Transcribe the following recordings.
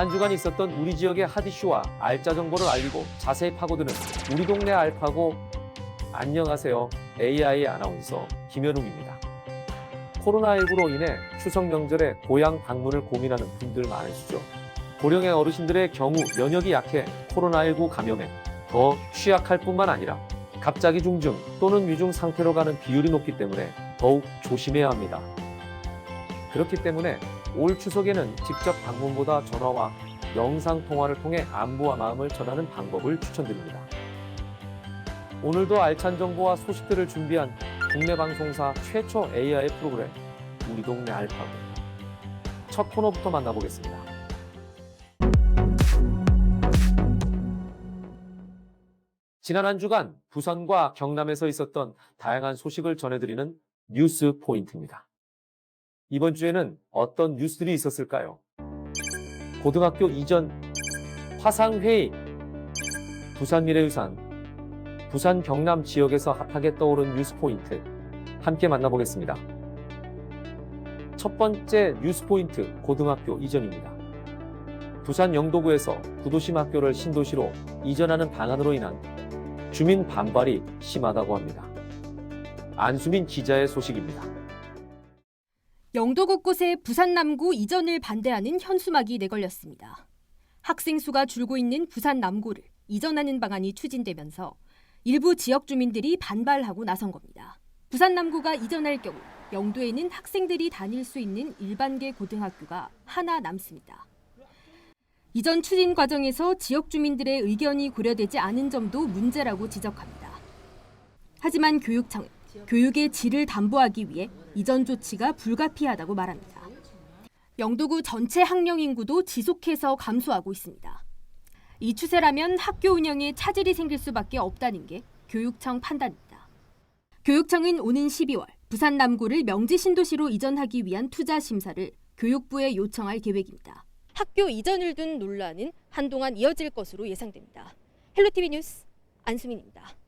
한 주간 있었던 우리 지역의 핫 이슈와 알짜 정보를 알리고 자세히 파고드는 우리 동네 알파고 안녕하세요. AI 아나운서 김현웅입니다. 코로나19로 인해 추석 명절에 고향 방문을 고민하는 분들 많으시죠? 고령의 어르신들의 경우 면역이 약해 코로나19 감염에 더 취약할 뿐만 아니라 갑자기 중증 또는 위중 상태로 가는 비율이 높기 때문에 더욱 조심해야 합니다. 그렇기 때문에 올 추석에는 직접 방문보다 전화와 영상 통화를 통해 안부와 마음을 전하는 방법을 추천드립니다. 오늘도 알찬 정보와 소식들을 준비한 국내 방송사 최초 AI 프로그램 우리 동네 알파고 첫 코너부터 만나보겠습니다. 지난 한 주간 부산과 경남에서 있었던 다양한 소식을 전해드리는 뉴스 포인트입니다. 이번 주에는 어떤 뉴스들이 있었을까요? 고등학교 이전 화상회의, 부산 미래유산, 부산 경남 지역에서 핫하게 떠오른 뉴스 포인트 함께 만나보겠습니다. 첫 번째 뉴스 포인트 고등학교 이전입니다. 부산 영도구에서 구도심 학교를 신도시로 이전하는 방안으로 인한 주민 반발이 심하다고 합니다. 안수민 기자의 소식입니다. 영도 곳곳에 부산 남구 이전을 반대하는 현수막이 내걸렸습니다. 학생 수가 줄고 있는 부산 남구를 이전하는 방안이 추진되면서 일부 지역 주민들이 반발하고 나선 겁니다. 부산 남구가 이전할 경우 영도에는 학생들이 다닐 수 있는 일반계 고등학교가 하나 남습니다. 이전 추진 과정에서 지역 주민들의 의견이 고려되지 않은 점도 문제라고 지적합니다. 하지만 교육청은 교육의 질을 담보하기 위해 이전 조치가 불가피하다고 말합니다. 영도구 전체 학령 인구도 지속해서 감소하고 있습니다. 이 추세라면 학교 운영에 차질이 생길 수밖에 없다는 게 교육청 판단입니다. 교육청은 오는 12월 부산 남구를 명지 신도시로 이전하기 위한 투자 심사를 교육부에 요청할 계획입니다. 학교 이전을 둔 논란은 한동안 이어질 것으로 예상됩니다. 헬로티비 뉴스 안수민입니다.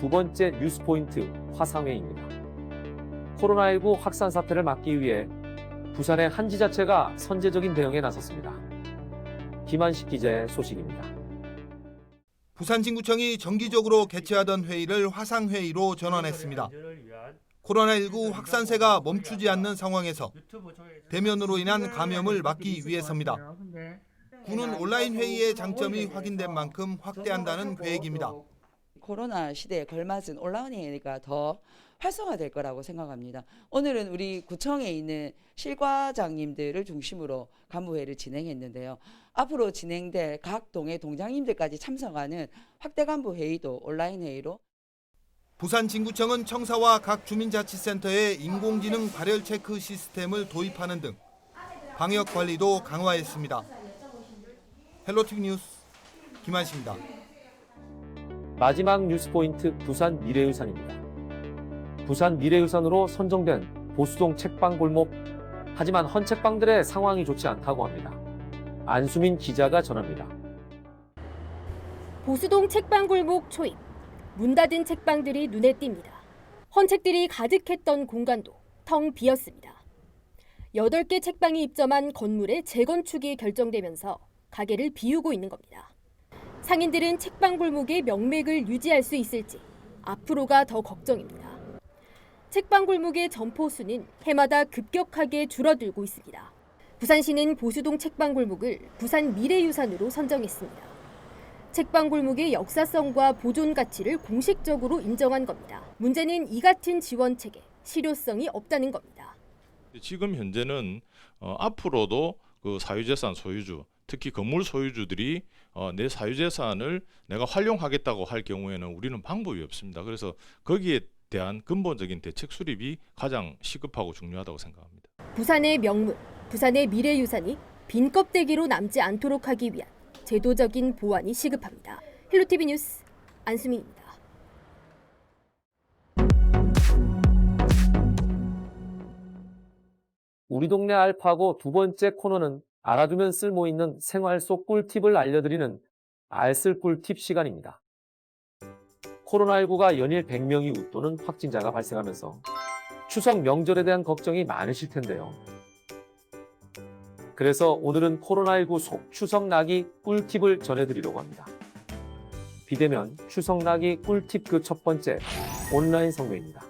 두 번째 뉴스 포인트 화상회의입니다. 코로나19 확산 사태를 막기 위해 부산의 한 지자체가 선제적인 대응에 나섰습니다. 김한식 기자의 소식입니다. 부산진구청이 정기적으로 개최하던 회의를 화상회의로 전환했습니다. 코로나19 확산세가 멈추지 않는 상황에서 대면으로 인한 감염을 막기 위해서입니다. 군은 온라인 회의의 장점이 확인된 만큼 확대한다는 계획입니다. 코로나 시대에 걸맞은 온라인 회의가 더 활성화될 거라고 생각합니다. 오늘은 우리 구청에 있는 실과장님들을 중심으로 간부회를 진행했는데요. 앞으로 진행될 각 동의 동장님들까지 참석하는 확대 간부 회의도 온라인 회의로 부산진구청은 청사와 각 주민자치센터에 인공지능 발열 체크 시스템을 도입하는 등 방역 관리도 강화했습니다. 헬로티비 뉴스 김한식입니다. 마지막 뉴스 포인트 부산 미래유산입니다. 부산 미래유산으로 선정된 보수동 책방 골목 하지만 헌책방들의 상황이 좋지 않다고 합니다. 안수민 기자가 전합니다. 보수동 책방 골목 초입. 문 닫은 책방들이 눈에 띕니다. 헌책들이 가득했던 공간도 텅 비었습니다. 8개 책방이 입점한 건물의 재건축이 결정되면서 가게를 비우고 있는 겁니다. 상인들은 책방 골목의 명맥을 유지할 수 있을지 앞으로가 더 걱정입니다. 책방 골목의 점포 수는 해마다 급격하게 줄어들고 있습니다. 부산시는 보수동 책방 골목을 부산 미래유산으로 선정했습니다. 책방 골목의 역사성과 보존 가치를 공식적으로 인정한 겁니다. 문제는 이 같은 지원 체계 실효성이 없다는 겁니다. 지금 현재는 어, 앞으로도 그 사유재산 소유주, 특히 건물 소유주들이 어, 내 사유재산을 내가 활용하겠다고 할 경우에는 우리는 방법이 없습니다. 그래서 거기에 대한 근본적인 대책 수립이 가장 시급하고 중요하다고 생각합니다. 부산의 명문, 부산의 미래유산이 빈 껍데기로 남지 않도록 하기 위한 제도적인 보완이 시급합니다. 헬로티비 뉴스 안수민입니다. 우리 동네 알파고 두 번째 코너는 알아두면 쓸모 있는 생활 속 꿀팁을 알려드리는 알쓸 꿀팁 시간입니다. 코로나19가 연일 100명이 웃도는 확진자가 발생하면서 추석 명절에 대한 걱정이 많으실 텐데요. 그래서 오늘은 코로나19 속 추석나기 꿀팁을 전해드리려고 합니다. 비대면 추석나기 꿀팁 그 첫 번째, 온라인 성묘입니다.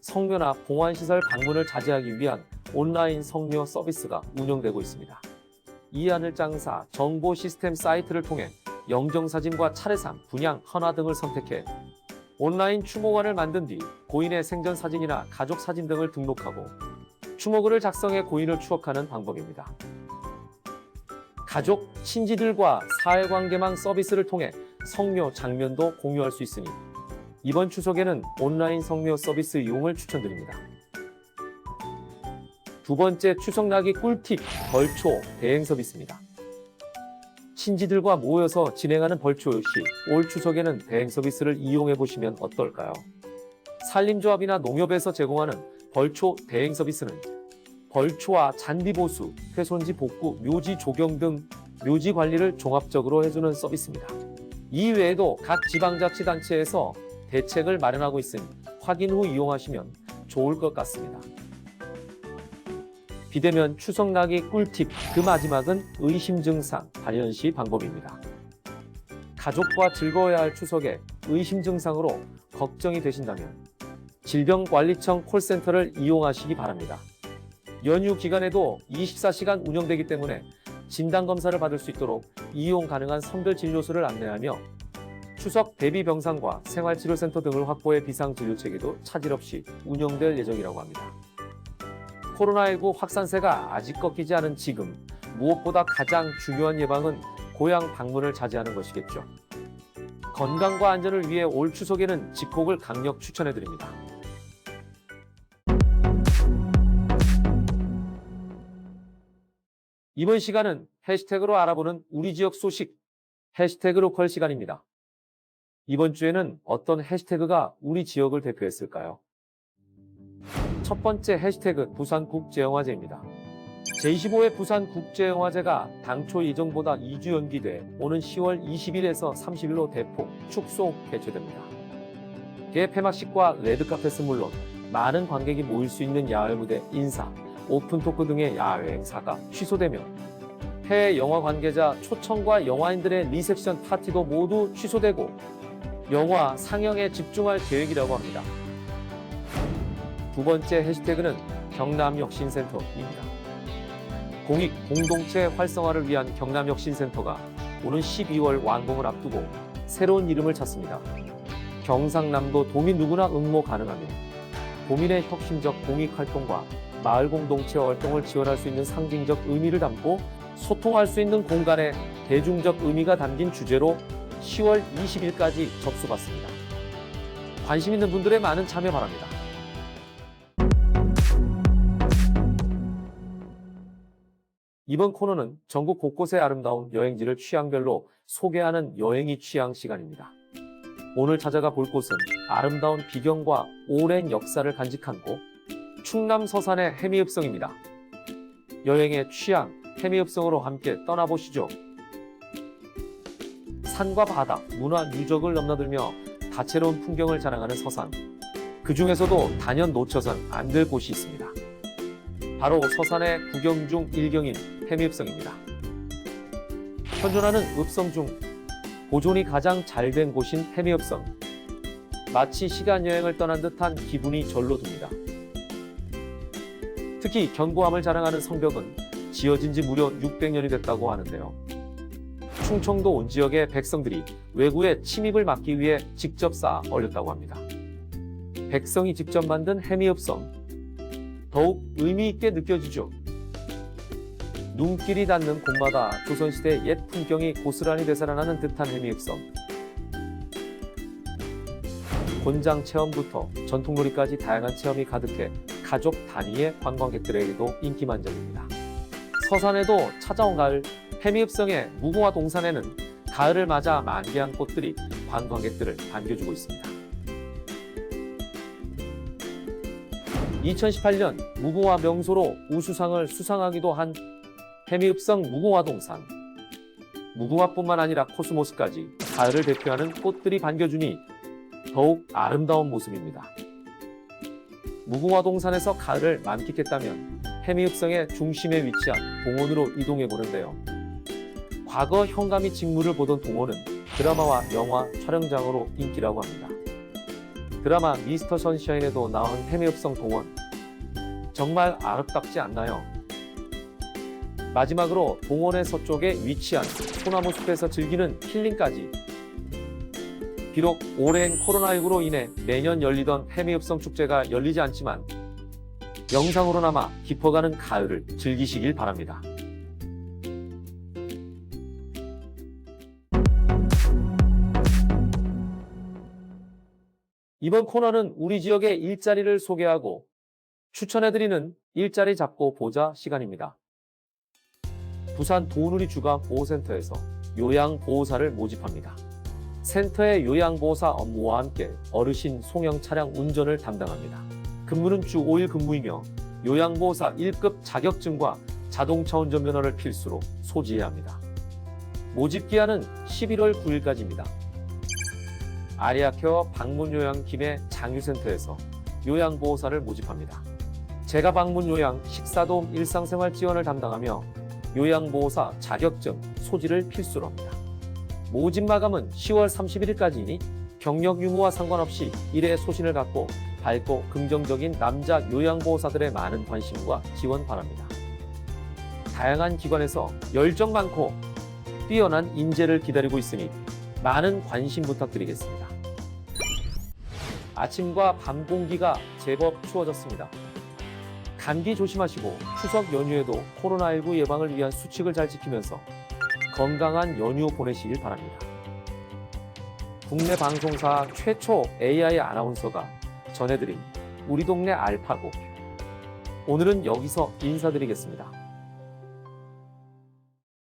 성묘나 봉안시설 방문을 자제하기 위한 온라인 성묘 서비스가 운영되고 있습니다. 이하늘 장사 정보 시스템 사이트를 통해 영정사진과 차례상, 분양, 헌화 등을 선택해 온라인 추모관을 만든 뒤 고인의 생전 사진이나 가족 사진 등을 등록하고 추모글을 작성해 고인을 추억하는 방법입니다. 가족, 친지들과 사회관계망 서비스를 통해 성묘 장면도 공유할 수 있으니 이번 추석에는 온라인 성묘 서비스 이용을 추천드립니다. 두 번째 추석나기 꿀팁 벌초 대행 서비스입니다. 친지들과 모여서 진행하는 벌초 역시 올 추석에는 대행 서비스를 이용해 보시면 어떨까요? 산림조합이나 농협에서 제공하는 벌초 대행 서비스는 벌초와 잔디 보수, 훼손지 복구, 묘지 조경 등 묘지 관리를 종합적으로 해주는 서비스입니다. 이 외에도 각 지방자치단체에서 대책을 마련하고 있으니 확인 후 이용하시면 좋을 것 같습니다. 비대면 추석나기 꿀팁 그 마지막은 의심 증상 발현 시 방법입니다. 가족과 즐거워야 할 추석에 의심 증상으로 걱정이 되신다면 질병관리청 콜센터를 이용하시기 바랍니다. 연휴 기간에도 24시간 운영되기 때문에 진단검사를 받을 수 있도록 이용 가능한 선별 진료소를 안내하며 추석 대비 병상과 생활치료센터 등을 확보해 비상진료 체계도 차질 없이 운영될 예정이라고 합니다. 코로나19 확산세가 아직 꺾이지 않은 지금 무엇보다 가장 중요한 예방은 고향 방문을 자제하는 것이겠죠. 건강과 안전을 위해 올 추석에는 집콕을 강력 추천해 드립니다. 이번 시간은 해시태그로 알아보는 우리 지역 소식 해시태그 로컬 시간입니다. 이번 주에는 어떤 해시태그가 우리 지역을 대표했을까요? 첫 번째 해시태그 부산국제영화제입니다. 제25회 부산국제영화제가 당초 예정보다 2주 연기돼 오는 10월 20일에서 30일로 대폭 축소 개최됩니다. 개폐막식과 레드카펫은 물론 많은 관객이 모일 수 있는 야외 무대, 인사, 오픈토크 등의 야외 행사가 취소되며 해외 영화 관계자 초청과 영화인들의 리셉션 파티도 모두 취소되고 영화 상영에 집중할 계획이라고 합니다. 두 번째 해시태그는 경남혁신센터입니다. 공익 공동체 활성화를 위한 경남혁신센터가 오는 12월 완공을 앞두고 새로운 이름을 찾습니다. 경상남도 도민 누구나 응모 가능하며 도민의 혁신적 공익 활동과 마을 공동체 활동을 지원할 수 있는 상징적 의미를 담고 소통할 수 있는 공간에 대중적 의미가 담긴 주제로 10월 20일까지 접수받습니다. 관심 있는 분들의 많은 참여 바랍니다. 이번 코너는 전국 곳곳의 아름다운 여행지를 취향별로 소개하는 여행이 취향 시간입니다. 오늘 찾아가 볼 곳은 아름다운 비경과 오랜 역사를 간직한 곳, 충남 서산의 해미읍성입니다. 여행의 취향, 해미읍성으로 함께 떠나보시죠. 산과 바다, 문화, 유적을 넘나들며 다채로운 풍경을 자랑하는 서산. 그 중에서도 단연 놓쳐선 안 될 곳이 있습니다. 바로 서산의 구경 중 일경인 해미읍성입니다. 현존하는 읍성 중 보존이 가장 잘 된 곳인 해미읍성. 마치 시간 여행을 떠난 듯한 기분이 절로 듭니다. 특히 견고함을 자랑하는 성벽은 지어진 지 무려 600년이 됐다고 하는데요. 충청도 온 지역의 백성들이 외구의 침입을 막기 위해 직접 쌓아 올렸다고 합니다. 백성이 직접 만든 해미읍성. 더욱 의미 있게 느껴지죠. 눈길이 닿는 곳마다 조선시대 옛 풍경이 고스란히 되살아나는 듯한 해미읍성. 곤장 체험부터 전통놀이까지 다양한 체험이 가득해 가족 단위의 관광객들에게도 인기 만점입니다. 서산에도 찾아온 가을, 해미읍성의 무궁화 동산에는 가을을 맞아 만개한 꽃들이 관광객들을 반겨주고 있습니다. 2018년 무궁화 명소로 우수상을 수상하기도 한 해미읍성 무궁화 동산. 무궁화뿐만 아니라 코스모스까지 가을을 대표하는 꽃들이 반겨주니 더욱 아름다운 모습입니다. 무궁화 동산에서 가을을 만끽했다면 해미읍성의 중심에 위치한 동원으로 이동해 보는데요. 과거 현감이 직무를 보던 동원은 드라마와 영화 촬영장으로 인기라고 합니다. 드라마 미스터 선샤인에도 나온 해미읍성 동원. 정말 아름답지 않나요? 마지막으로 동원의 서쪽에 위치한 소나무 숲에서 즐기는 힐링까지. 비록 오랜 코로나19로 인해 매년 열리던 해미읍성 축제가 열리지 않지만 영상으로나마 깊어가는 가을을 즐기시길 바랍니다. 이번 코너는 우리 지역의 일자리를 소개하고 추천해드리는 일자리 잡고 보자 시간입니다. 부산 도누리 주간 보호센터에서 요양보호사를 모집합니다. 센터의 요양보호사 업무와 함께 어르신 송영 차량 운전을 담당합니다. 근무는 주 5일 근무이며 요양보호사 1급 자격증과 자동차 운전면허를 필수로 소지해야 합니다. 모집 기한은 11월 9일까지입니다. 아리아케어 방문요양 김해 장유센터에서 요양보호사를 모집합니다. 제가 방문요양 식사도움 일상생활 지원을 담당하며 요양보호사 자격증 소지를 필수로 합니다. 모집 마감은 10월 31일까지이니 경력 유무와 상관없이 일의 소신을 갖고 밝고 긍정적인 남자 요양보호사들의 많은 관심과 지원 바랍니다. 다양한 기관에서 열정 많고 뛰어난 인재를 기다리고 있으니 많은 관심 부탁드리겠습니다. 아침과 밤 공기가 제법 추워졌습니다. 감기 조심하시고 추석 연휴에도 코로나19 예방을 위한 수칙을 잘 지키면서 건강한 연휴 보내시길 바랍니다. 국내 방송사 최초 AI 아나운서가 전해드린 우리 동네 알파고. 오늘은 여기서 인사드리겠습니다.